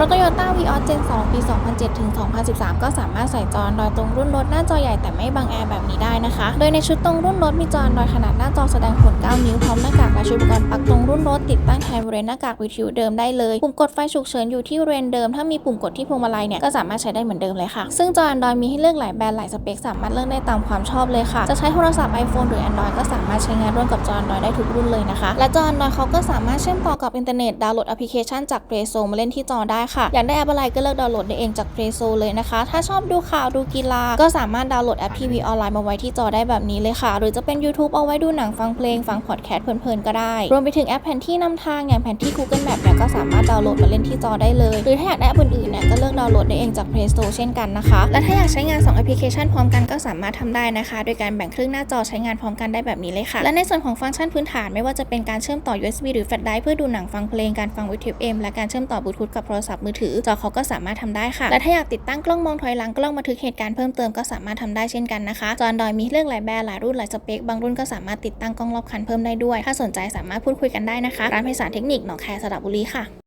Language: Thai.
รถ Toyota Vios Gen 2 ปี 2007 ถึง 2013 ก็สามารถใส่จอ Android ตรงรุ่นรถหน้าจอใหญ่แต่ไม่บังแอร์แบบนี้ได้นะคะ โดยในชุดตรงรุ่นรถมีจอ Android ขนาดหน้าจอแสดงผล 9 นิ้วพร้อมหน้ากากและชุดอุปกรณ์ปักตรงรุ่นรถติดตั้งแทนบริเวณหน้ากากวิทยุเดิมได้เลย ปุ่มกดไฟฉุกเฉินอยู่ที่บริเวณเดิม ถ้ามีปุ่มกดที่พวงมาลัยเนี่ยก็สามารถใช้ได้เหมือนเดิมเลยค่ะ ซึ่งจอ Android มีให้เลือกหลายแบรนด์หลายสเปคสามารถเลือกได้ตามความชอบเลยค่ะ จะใช้โทรศัพท์ iPhone หรือ Android ก็สามารถใช้งานร่วมกับจอ Android ได้ทุกรุ่นเลยนะคะ และจอ Android เขาก็สามารถเชื่อมต่อกับอินเทอร์เน็ตดาวน์โหลดแอปพลิเคชันจาก Play Store มาเล่นที่จอได้ค่ะ อยากได้แอปอะไรก็เลือกดาวน์โหลดได้เองจาก Play Store เลยนะคะ ถ้าชอบดูข่าวดูกีฬา ก็สามารถดาวน์โหลดแอปทีวีออนไลน์มาไว้ที่จอได้แบบนี้เลยค่ะ หรือจะเป็น YouTube เอาไว้ดูหนังฟังเพลงฟังพอดแคสต์เพลินๆก็ได้ รวมไปถึงแอปแผนที่นำทางอย่างแผนที่ Google Map เนี่ยก็สามารถดาวน์โหลดมาเล่นที่จอได้เลย หรือถ้าอยากได้แอปอื่นๆเนี่ยก็เลือกดาวน์โหลดได้เองจาก Play Store เช่นกันนะคะ และถ้าอยากใช้งาน2แอปพลิเคชันพร้อมกันก็สามารถทำได้นะคะ โดยการแบ่งครึ่งหน้าจอใช้งานพร้อมกันได้แบบนี้เลยค่ะ และในส่วนของฟังก์ชันพื้นฐานไม่ว่าจะเป็นการเชื่อมต่อ USB หรือ Flash Drive เพื่อดูหนังฟังเพลงการฟังวิทยุ M และการเชื่อมต่อบลูทูธกับโทรศัพท์มือถือ จอเขาก็สามารถทำได้ค่ะ และถ้าอยากติดตั้งกล้องมองถอยหลังกล้องบันทึกเหตุการณ์เพิ่มเติมก็สามารถทำได้เช่นกันนะคะ จอดอยมีเลือกหลายแบรนด์หลายรุ่นหลายสเปค บางรุ่นก็สามารถติดตั้งกล้องรอบคันเพิ่มได้ด้วย ถ้าสนใจสามารถพูดคุยกันได้นะคะ ร้านไพศาลเทคนิคหนองแคสระบุรีค่ะ